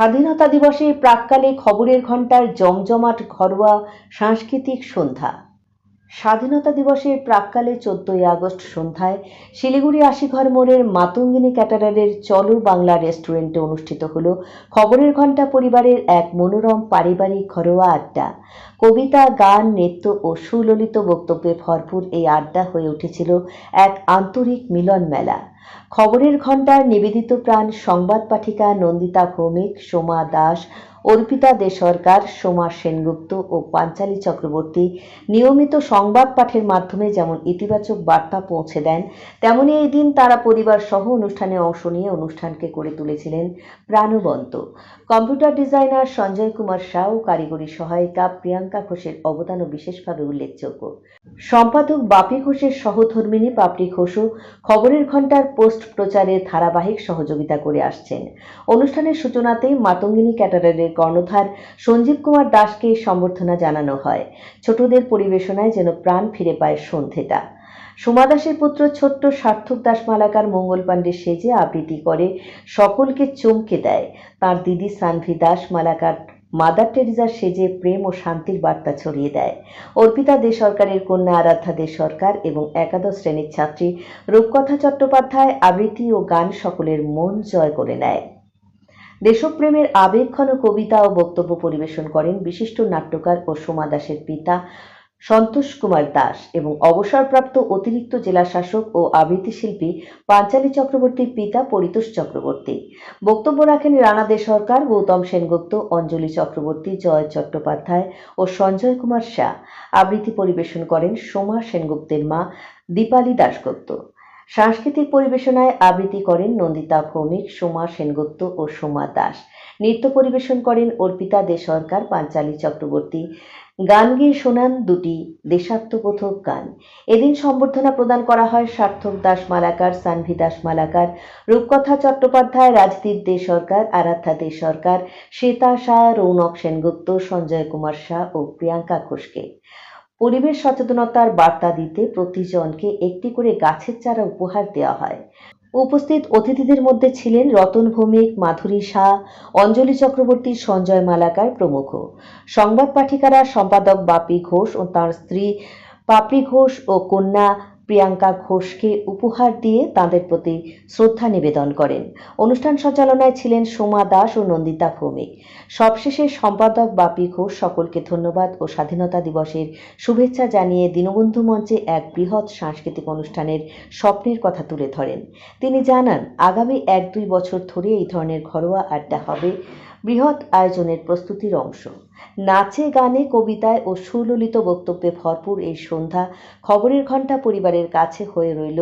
স্বাধীনতা দিবসে প্রাককালে খবরের ঘণ্টার জমজমাট ঘরোয়া সাংস্কৃতিক সন্ধ্যা। স্বাধীনতা দিবসের প্রাককালে চোদ্দই আগস্ট সন্ধ্যায় শিলিগুড়ি আশিঘর মোড়ের মাতঙ্গিনী ক্যাটারারের চলো বাংলা রেস্টুরেন্টে অনুষ্ঠিত হল খবরের ঘণ্টা পরিবারের এক মনোরম পারিবারিক ঘরোয়া আড্ডা। কবিতা, গান, নৃত্য ও সুললিত বক্তব্যে ভরপুর এই আড্ডা হয়ে উঠেছিল এক আন্তরিক মিলন মেলা খবরের ঘণ্টার নিবেদিত প্রাণ সংবাদ পাঠিকা নন্দিতা ভৌমিক, সোমা দাস, অর্পিতা দে সরকার সোমা সেনগুপ্ত ও পাঞ্চালী চক্রবর্তী নিয়মিত সংবাদ পাঠের মাধ্যমে যেমন ইতিবাচক বার্তা পৌঁছে দেন, তেমনি এই দিন তারা পরিবার সহ অনুষ্ঠানে অংশ নিয়ে অনুষ্ঠানকে করে তুলেছিলেন প্রাণবন্ত। কম্পিউটার ডিজাইনার সঞ্জয় কুমার শাহ ও কারিগরি সহায়িকা প্রিয়াঙ্কা ঘোষের অবদানও বিশেষভাবে উল্লেখযোগ্য। সম্পাদক বাপি ঘোষের সহধর্মিনী পাপড়ি ঘোষও খবরের ঘণ্টার পোস্ট প্রচারে ধারাবাহিক সহযোগিতা করে আসছেন। অনুষ্ঠানের সূচনাতেই মাতঙ্গিনী ক্যাটারারের কর্ণধার সঞ্জীব কুমার দাসকে সম্বর্ধনা জানানো হয়। ছোটদের পরিবেশনায় যেন প্রাণ ফিরে পায় সন্ধেটা। সোমা দাসের পুত্র ছোট্ট সার্থক দাস মালাকার মঙ্গল পাণ্ডে সেজে আবৃত্তি করে সকলকে চমকে দেয়। তার দিদি সানভি দাস মালাকার মাদার টেরিজার সেজে প্রেম ও শান্তির বার্তা ছড়িয়ে দেয়। অর্পিতা দে সরকারের কন্যা আরাধ্যা দে সরকার এবং একাদশ শ্রেণির ছাত্রী রূপকথা চট্টোপাধ্যায় আবৃত্তি ও গান সকলের মন জয় করে নেয়। দেশপ্রেমের আবেগঘন কবিতা ও বক্তব্য পরিবেশন করেন বিশিষ্ট নাট্যকার ও সোমা দাসের পিতা সন্তোষ কুমার দাস এবং অবসরপ্রাপ্ত অতিরিক্ত জেলা শাসক ও আবৃত্তি শিল্পী পাঞ্চালী চক্রবর্তীর পিতা পরিতোষ চক্রবর্তী। বক্তব্য রাখেন রানা দে সরকার, গৌতম সেনগুপ্ত, অঞ্জলি চক্রবর্তী, জয় চট্টোপাধ্যায় ও সঞ্জয় কুমার শাহ। আবৃত্তি পরিবেশন করেন সোমা সেনগুপ্তের মা দীপালি দাশগুপ্ত। সাংস্কৃতিক পরিবেশনায় আবৃত্তি করেন নন্দিতা ভৌমিক, সোমা সেনগুপ্ত ও সোমা দাস নৃত্য পরিবেশন করেন অর্পিতা দে সরকার, পাঞ্চালী চক্রবর্তী গান গেয়ে শোনান দুটি দেশাত্মবোধক গান। এদিন সম্বর্ধনা প্রদান করা হয় সার্থক দাস মালাকার সানভি দাস মালাকার রূপকথা চট্টোপাধ্যায়, রাজদীপ দে সরকার আরাধ্যা দে সরকার শ্বেতা শাহ, রৌনক সেনগুপ্ত, সঞ্জয় কুমার শাহ ও প্রিয়াঙ্কা ঘোষকে। পরিবেশ সচেতনতার বার্তা দিতে প্রতিজনকে একটি করে গাছের চারা উপহার দেওয়া হয়। উপস্থিত অতিথিদের মধ্যে ছিলেন রতন ভৌমিক, মাধুরী শাহ, অঞ্জলি চক্রবর্তী, সঞ্জয় মালাকার প্রমুখ। সংবাদ পাঠিকারা সম্পাদক বাপি ঘোষ ও তাঁর স্ত্রী পাপড়ি ঘোষ ও কন্যা প্রিয়াঙ্কা ঘোষকে উপহার দিয়ে তাঁদের প্রতি শ্রদ্ধা নিবেদন করেন। অনুষ্ঠান সঞ্চালনায় ছিলেন সোমা দাস ও নন্দিতা ভৌমিক। সবশেষে সম্পাদক বাপি ঘোষ সকলকে ধন্যবাদ ও স্বাধীনতা দিবসের শুভেচ্ছা জানিয়ে দীনবন্ধু মঞ্চে এক বৃহৎ সাংস্কৃতিক অনুষ্ঠানের স্বপ্নের কথা তুলে ধরেন। তিনি জানান, আগামী এক দুই বছর ধরে এই ধরনের ঘরোয়া আড্ডা হবে। বৃহৎ আয়োজনের প্রস্তুতির অংশ। নাচে, গানে, কবিতায় ও সুললিত বক্তব্যে ভরপুর এই সন্ধ্যা খবরের ঘণ্টা পরিবারের কাছে হয়ে রইল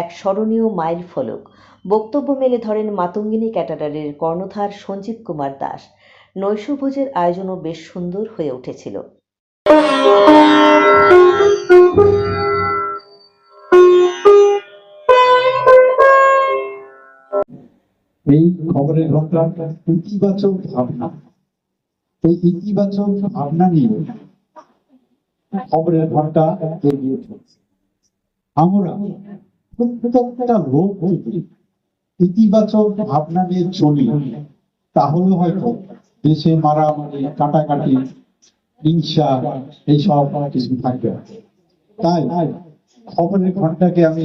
এক স্মরণীয় মাইল ফলক। বক্তব্য মেলে ধরেন মাতঙ্গিনী ক্যাটারারের কর্ণধার সঞ্জীব কুমার দাস। নৈশভোজের আয়োজনও বেশ সুন্দর হয়ে উঠেছিল। এই খবরের ঘটনা ইতিবাচক ভাবনা। এই ইতিবাচক ভাবনা নিয়ে খবরের ঘণ্টা এগিয়ে চলছে। আমরা প্রত্যেকটা লোক ইতিবাচক ভাবনা নিয়ে চলি, তাহলে হয়তো দেশে মারামারি, কাটাকাটি, হিংসা, এইসব কিছু থাকবে। তাই খবরের ঘন্টাকে আমি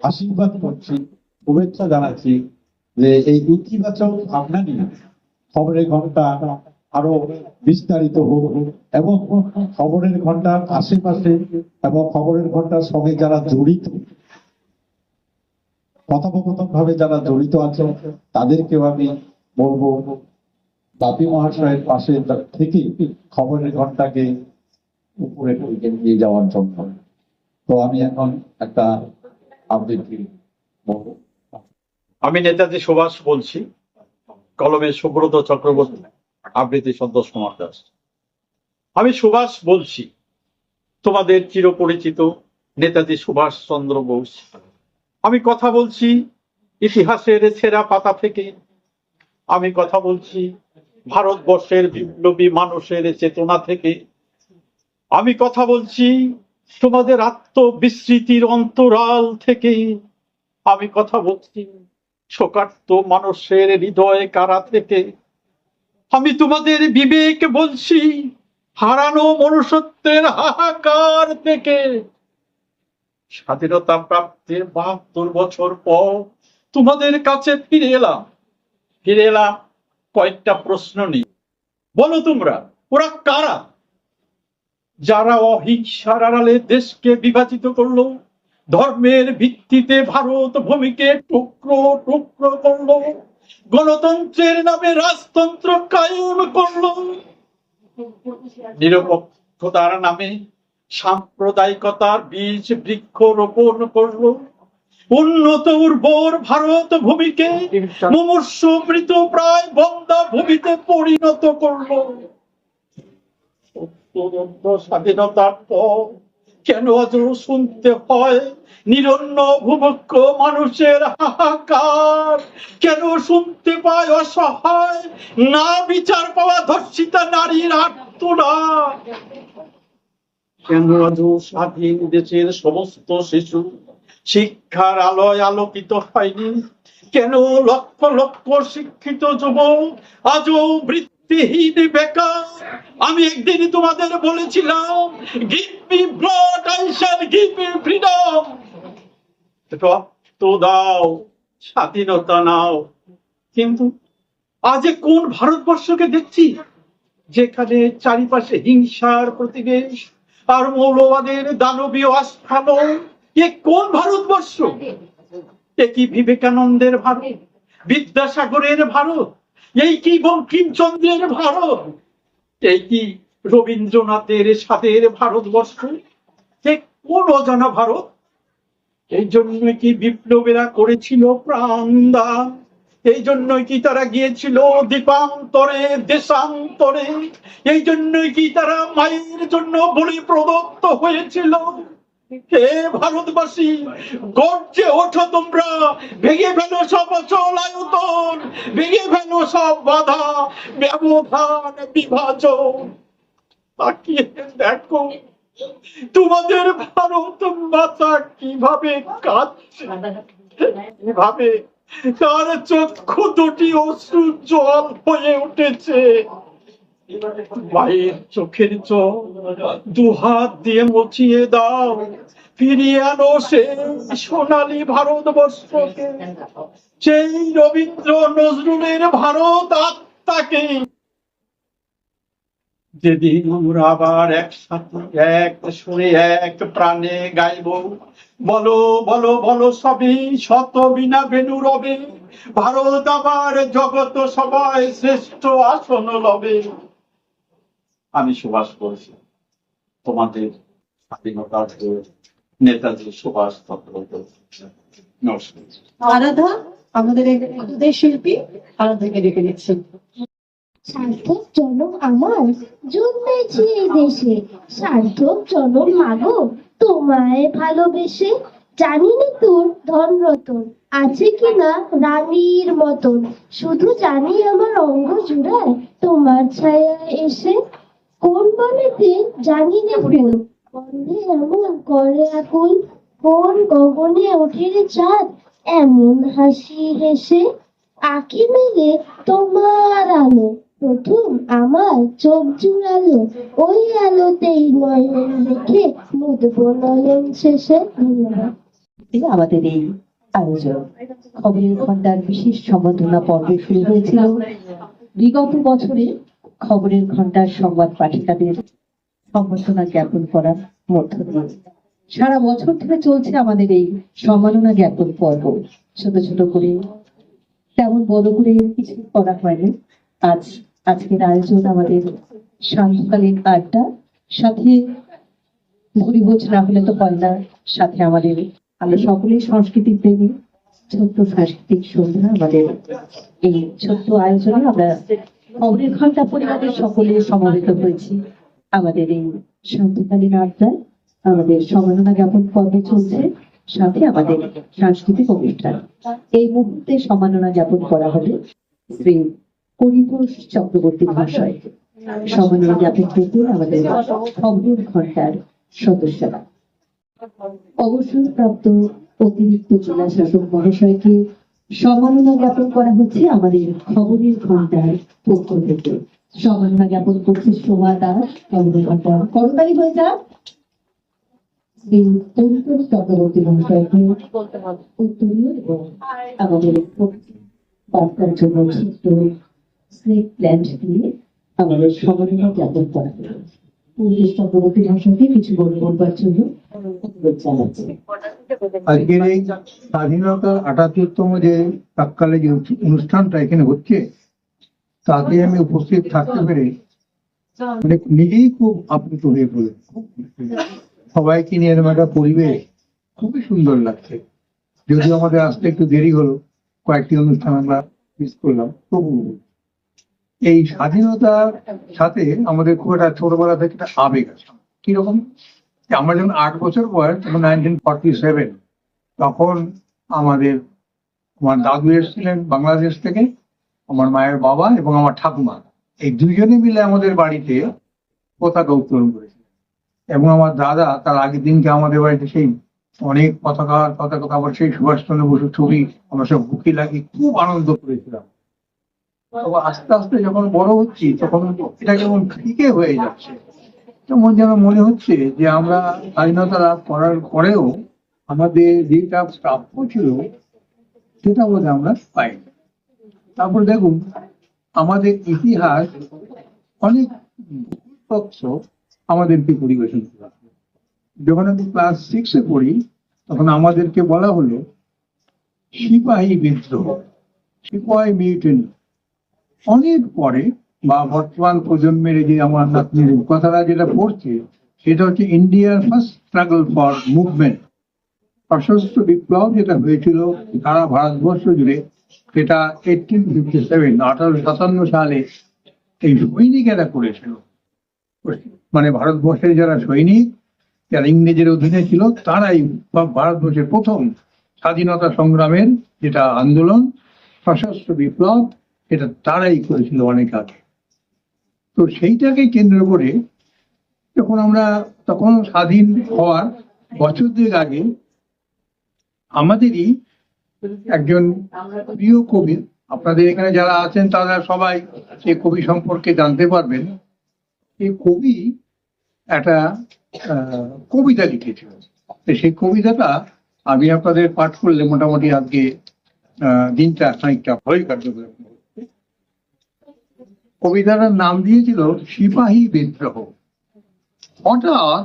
আশীর্বাদ করছি। শুভেচ্ছা জানাচ্ছি যে এই ইতিবাচক নিয়ে খবরের ঘণ্টা আরও বিস্তারিত হোক এবং খবরের ঘণ্টার আশেপাশে এবং খবরের ঘণ্টার সঙ্গে যারা জড়িত কথোপকথন ভাবে যারা জড়িত আছে তাদেরকেও আমি বলব বাপি মহাশয়ের পাশে থেকে খবরের ঘন্টাকে উপরে নিয়ে যাওয়ার জন্য। তো আমি এখন একটা আবৃত্তি বলব। আমি নেতাজি সুভাষ বলছি, কলমে সুব্রত চক্রবর্তী, আবৃত্তি সন্তোষ কুমার দাস। আমি সুভাষ বলছি, তোমাদের চিরপরিচিত নেতাজি সুভাষ চন্দ্র বোস। আমি কথা বলছি ইতিহাসের সেরা পাতা থেকে। আমি কথা বলছি ভারতবর্ষের বিপ্লবী মানুষের চেতনা থেকে। আমি কথা বলছি তোমাদের আত্মবিস্মৃতির অন্তরাল থেকে। আমি কথা বলছি শোকার্ত মানুষের হৃদয় কারা থেকে? আমি তোমাদের বিবেক বলছি, হারানো মনুষ্যত্বের হাহাকার থেকে। স্বাধীনতা প্রাপ্তির বাহাত্তর বছর পর তোমাদের কাছে ফিরে এলাম। ফিরে এলাম কয়েকটা প্রশ্ন নিয়ে। বলো তোমরা, ওরা কারা? যারা অহিংসার আড়ালে দেশকে বিভাজিত করল ধর্মের ভিত্তিতে ভারত ভূমিকে টুকরো টুকরো করল, গণতন্ত্রের নামে রাজতন্ত্র কায়েম করল। নিরপেক্ষতার নামে সাম্প্রদায়িকতার বীজ বৃক্ষ রোপণ করল। উন্নত উর্বর ভারত ভূমিকে মৃত প্রায় বন্দা ভূমিতে পরিণত করল। স্বাধীনতার পর কেন আজ শুনতে হয়? নিরন্ন ভূমক্ষ মানুষের হাহাকার। কেন শুনতে পায় অসহায়? না বিচার পাওয়া ধর্ষিতা নারীর আত্মনা কেন আজ স্বাধীন দেশের সমস্ত শিশু শিক্ষার আলোয় আলোকিত হয়নি? কেন লক্ষ লক্ষ শিক্ষিত যুবক আজও বেকার আমি একদিন তোমাদের বলেছিলাম give me blood I shall give me freedom দাও, স্বাধীনতা নাও। কিন্তু আজ কোন ভারতবর্ষকে দেখছি, যেখানে চারিপাশে হিংসার প্রতিবেশ আর মৌলবাদের দানবীয় আস্থান এ কোন ভারতবর্ষ? এ কি বিবেকানন্দের ভারত, বিদ্যাসাগরের ভারত? এই কি বঙ্কিমচন্দ্রের ভারত? এই কি রবীন্দ্রনাথের সাথের ভারতবর্ষ? এ কোন অজানা ভারত? এই জন্য কি বিপ্লবীরা করেছিল প্রাণদান? এই জন্যই কি তারা গিয়েছিল দীপান্তরে, দেশান্তরে? এই জন্যই কি তারা মায়ের জন্য বলি প্রদত্ত হয়েছিল? হে ভারতবাসী, গর্জে ওঠো তোমরা। ভেঙে ফেলো সব অচল আয়তন, ভেঙে ফেলো সব বাধা, ব্যবধান, বিভাজন। তাকিয়ে দেখো, তোমাদের ভারত মাতা কীভাবে কাঁদছে, কীভাবে তার চক্ষু দুটি অশ্রু জল হয়ে উঠেছে। মায়ের চোখের জল দুহাত দিয়ে মুছিয়ে দাও। ফিরিয়ে আনো সেই সোনালী ভারতবর্ষকে। সেই রবীন্দ্র নজরুলের ভারত আত্মাকে। যেদিন আমরা আবার একসাথে এক সুরে এক প্রাণে গাইব, বলো বলো বলো সবই শত বিনা বেনু রবে। ভারত আবার জগত সবাই শ্রেষ্ঠ আসন লবে। আমি সুভাষ বলছি। তোমাদের স্বাধীনতার নেতাজি সুভাষ চন্দ্র নমস্কার। আরাধা আমাদের একদের শিল্পী আরাধাকে ডেকে নিচ্ছেন সার্থক জনম আমার জন্মেছি এই দেশে। সার্থক জনম মাগো তোমায় ভালোবেসে। জানিনই তোর ধন রতন আছে কিনা রানীর মতন। শুধু জানি আমার অঙ্গ জুড়ায় তোমার ছায়া এসে কোন বনেতে জানি না ফুল? গন্ধে এমন করে আকুল কোন গগনে ওঠে রে চাঁদ, এমন হাসি হেসে আঁকি মেলে তোমার আলো। প্রথম আমার চোখ জুড়ালো, ওই আলোতেই নয়ন রেখে মুদব নয়ন শেষে আমাদের এই আয়োজন। খবরের ঘণ্টার বিশেষ সম্বোধনা পর্ব শুরু হয়েছিল? বিগত বছরে খবরের ঘণ্টার সংবাদ পাঠিকাদের সম্বর্ধনা জ্ঞাপন করার মধ্য দিয়ে। সারা বছর ধরে চলছে আমাদের এই সম্মাননা জ্ঞাপন পর্ব। ছোট ছোট করে, তেমন বড় করে কিছু করা হয়নি। আজ আজকের আয়োজন আমাদের সান্ধ্যকালীন আড্ডা। সাথে ভুরিভোজ না হলে তো হয় না। সাথে আমাদের আমরা সকলেই সংস্কৃতি প্রেমী। ছোট্ট সাংস্কৃতিক সন্ধ্যা আমাদের এই ছোট্ট আয়োজনে আমরা খবরের ঘণ্টা পরিবারের সকলে সমবেত হয়েছি। আমাদের এই শান্তকালীন আড্ডায় আমাদের সম্মাননা জ্ঞাপন পর্ব চলছে, সাথে আমাদের সাংস্কৃতিক অনুষ্ঠান। এই মুহূর্তে সম্মাননা জ্ঞাপন করা হবে শ্রী পরিতোষ চক্রবর্তী মহাশয়। সম্মাননা জ্ঞাপন করবেন আমাদের খবরের ঘণ্টার সদস্যরা। অবসরপ্রাপ্ত অতিরিক্ত জেলা শাসক মহাশয়কে সম্মাননা জ্ঞাপন করা হচ্ছে আমাদের খবরের ঘণ্টার পক্ষ থেকে। সম্মাননা জ্ঞাপন করছে সোমা দাস খবরের ঘণ্টা করতালি হয়ে যাক চক্রবর্তী মহাশয়কে আমাদের বার্তার জন্য স্নেক প্ল্যান্ট দিয়ে আমাদের সম্মাননা জ্ঞাপন করা হলো। পুলিশ চক্রবর্তী মহাশয়কে কিছু বলে বলবার জন্য আজকের এই স্বাধীনতার আটাত্তরতম যে প্রাককালে যে অনুষ্ঠানটা এখানে হচ্ছে তাতে আমি উপস্থিত থাকতে পেরে মানে নিজেই খুব আপ্লুত হয়ে পড়ে সবাইকে নিয়ে এরকম একটা পরিবেশ খুবই সুন্দর লাগছে। যদিও আমাদের আসতে একটু দেরি হলো কয়েকটি অনুষ্ঠান আমরা মিস করলাম তবু এই স্বাধীনতার সাথে আমাদের খুব একটা ছোটবেলা থেকে একটা আবেগ আছে। কীরকম? আমরা যখন আট বছর বয়স, তখন নাইনটিন ফর্টি সেভেন তখন আমাদের আমার দাদু এসেছিলেন বাংলাদেশ থেকে, আমার মায়ের বাবা এবং আমার ঠাকুমা। এই দুজনে মিলে আমাদের বাড়িতে পতাকা উত্তোলন করেছিলেন। এবং আমার দাদা তার আগের দিনকে আমাদের বাড়িতে সেই অনেক পতাকা পতাকা আবার সেই সুভাষচন্দ্র বসুর ছবি, আমরা সব বুকে লাগিয়ে খুব আনন্দ করেছিলাম। আস্তে আস্তে যখন বড় হচ্ছি, তখন এটা যেমন ফিকে হয়ে যাচ্ছে। যেমন যেন মনে হচ্ছে যে আমরা স্বাধীনতা লাভ করার পরেও আমাদের যেটা প্রাপ্য ছিল, সেটা বোধ আমরা পাই তারপর দেখুন, আমাদের ইতিহাস অনেক তথ্য আমাদেরকে পরিবেশন করা যখন আমি ক্লাস সিক্সে পড়ি, তখন আমাদেরকে বলা হলো, সিপাহী বিদ্রোহ, সিপাহী মিউটেনি অনেক পরে বা বর্তমান প্রজন্মের যে আমার নাতনির কথাটা যেটা পড়ছে, সেটা হচ্ছে ইন্ডিয়ার ফার্স্ট স্ট্রাগল ফর মুভমেন্ট সশস্ত্র বিপ্লব যেটা হয়েছিল সারা ভারতবর্ষ জুড়ে, সেটা এইটিন ফিফটি সেভেন আঠারোশো সাতান্ন সালে এই সৈনিকেরা করেছিল। মানে ভারতবর্ষের যারা সৈনিক, যারা ইংরেজের অধীনে ছিল, তারাই ভারতবর্ষের প্রথম স্বাধীনতা সংগ্রামের যেটা আন্দোলন, সশস্ত্র বিপ্লব এটা তারাই করেছিল অনেক আগে তো সেইটাকে কেন্দ্র করে যখন আমরা তখন স্বাধীন হওয়ার বছর দুয়েক আগে আমাদেরই একজন প্রিয় কবি, আপনাদের এখানে যারা আছেন তারা সবাই সেই কবি সম্পর্কে জানতে পারবেন এই কবি একটা কবিতা লিখেছিল সেই কবিতাটা আমি আপনাদের পাঠ করলে মোটামুটি আজকে দিনটা খানিকটা ভয় কার্যকর হবে। কবিতাটার নাম দিয়েছিল, সিপাহী বিদ্রোহ। হঠাৎ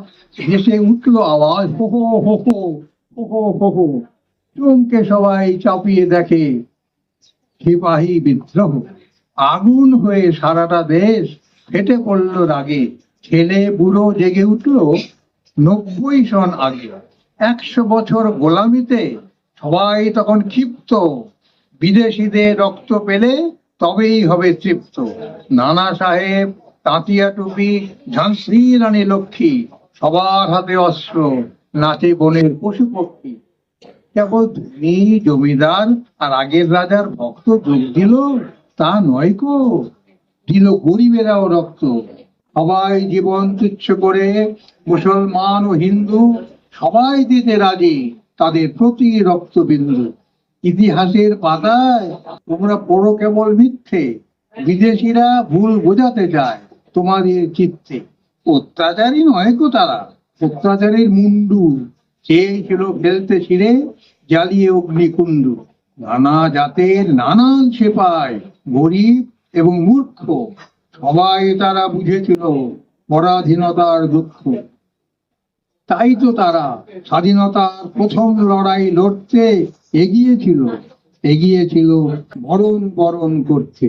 হেসে উঠল আওয়াজ, হো হো হো হো হো হো চমকে সবাই চাপিয়ে দেখে, সিপাহী বিদ্রোহ। আগুন হয়ে সারাটা দেশ ফেটে পড়ল রাগে। ছেলে, বুড়ো জেগে উঠল নব্বই সন আগে। একশো বছর গোলামিতে সবাই তখন ক্ষিপ্ত। বিদেশিদের রক্ত পেলে তবেই হবে তৃপ্ত। নানা সাহেব, তাঁতিয়া টুপি, ঝাঁসি রানী লক্ষ্মী, সবার হাতে অস্ত্র, নাচে বনের পশু পক্ষী। কেবল ধনী জমিদার আর আগের রাজার ভক্ত যোগ দিল, তা নয় কো? দিল গরিবেরাও রক্ত। সবাই জীবন তুচ্ছ করে, মুসলমান ও হিন্দু, সবাই দিতে রাজি তাদের প্রতি রক্তবিন্দু। ইতিহাসের পাতায় তোমরা পড়ো কেবল মিথ্যে, বিদেশিরা ভুল বোঝাতে চায় তোমাদের চিত্তে। অত্যাচারী নয় কো তারা, অত্যাচারীর মুন্ডু। চেয়েছিল ফেলতে ছিঁড়ে জ্বালিয়ে অগ্নিকুণ্ডু। নানা জাতের নানান সেপায় গরিব এবং মূর্খ, সবাই তারা বুঝেছিল পরাধীনতার দুঃখ। তাই তো তারা স্বাধীনতার প্রথম লড়াই লড়তে এগিয়ে ছিল এগিয়ে ছিল বরণ বরণ করছে।